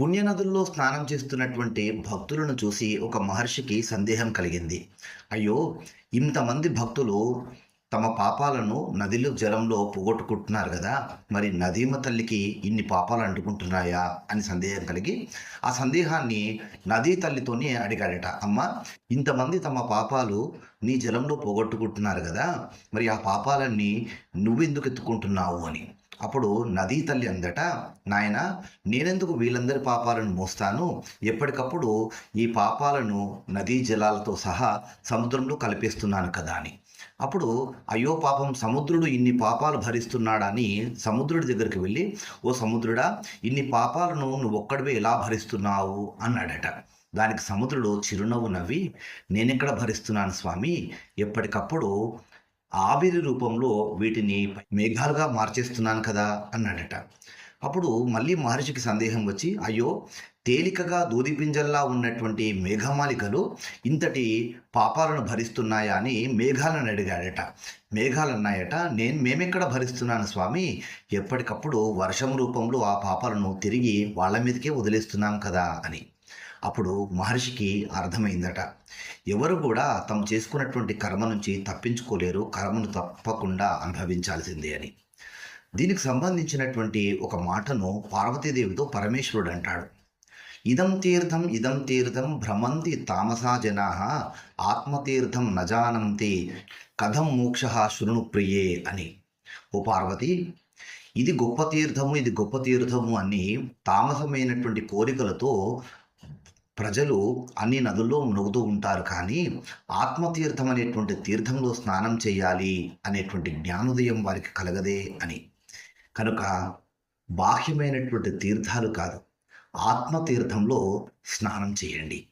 పుణ్యనదుల్లో స్నానం చేస్తున్నటువంటి భక్తులను చూసి ఒక మహర్షికి సందేహం కలిగింది. అయ్యో ఇంతమంది భక్తులు తమ పాపాలను నదిలో జలంలో పోగొట్టుకుంటున్నారు కదా మరి నదీమ తల్లికి ఇన్ని పాపాలు అంటుకుంటున్నాయా అని సందేహం కలిగి ఆ సందేహాన్ని నదీ తల్లితోనే అడిగాడట. అమ్మ ఇంతమంది తమ పాపాలు నీ జలంలో పోగొట్టుకుంటున్నారు కదా మరి ఆ పాపాలన్నీ నువ్వెందుకు ఎత్తుకుంటున్నావు అని. అప్పుడు నదీ తల్లి అందట నాయన నేనెందుకు వీళ్ళందరి పాపాలను మోస్తాను? ఎప్పటికప్పుడు ఈ పాపాలను నదీ జలాలతో సహా సముద్రంలో కలిపేస్తున్నాను కదా అని. అప్పుడు అయ్యో పాపం సముద్రుడు ఇన్ని పాపాలు భరిస్తున్నాడని సముద్రుడి దగ్గరికి వెళ్ళి ఓ సముద్రుడా ఇన్ని పాపాలను నువ్వు ఒక్కడివే ఎలా భరిస్తున్నావు? అన్నాడట దానికి సముద్రుడు చిరునవ్వు నవ్వి నేనెక్కడ భరిస్తున్నాను స్వామి? ఎప్పటికప్పుడు ఆవిరి రూపంలో వీటిని మేఘాలుగా మార్చేస్తున్నాను కదా అన్నాడట. అప్పుడు మళ్ళీ మహర్షికి సందేహం వచ్చి అయ్యో తేలికగా దూదిపింజల్లా ఉన్నటువంటి మేఘమాలికలు ఇంతటి పాపాలను భరిస్తున్నాయా అని మేఘాలను అడిగాడట. మేఘాలు అన్నాయట నేను మేమెక్కడ భరిస్తున్నాను స్వామి? ఎప్పటికప్పుడు వర్షం రూపంలో ఆ పాపాలను తిరిగి వాళ్ళ మీదకే వదిలేస్తున్నాం కదా అని. అప్పుడు మహర్షికి అర్థమైందట. ఎవరు కూడా తాము చేసుకున్నటువంటి కర్మ నుంచి తప్పించుకోలేరు కర్మను తప్పకుండా అనుభవించాల్సిందే అని. దీనికి సంబంధించినటువంటి ఒక మాటను పార్వతీదేవితో పరమేశ్వరుడు అంటాడు. ఇదం తీర్థం ఇదం తీర్థం భ్రమంతి తామసా జనా ఆత్మతీర్థం నజానంతి కథం మోక్ష శృణు ప్రియే అని. ఓ పార్వతి ఇది గొప్ప తీర్థము ఇది గొప్ప తీర్థము అని తామసమైనటువంటి కోరికలతో ప్రజలు అన్ని నదుల్లో మునుగుతూ ఉంటారు కానీ ఆత్మతీర్థం అనేటువంటి తీర్థంలో స్నానం చేయాలి అనేటువంటి జ్ఞానోదయం వారికి కలగదే అని. కనుక బాహ్యమైనటువంటి తీర్థాలు కాదు ఆత్మతీర్థంలో స్నానం చేయండి.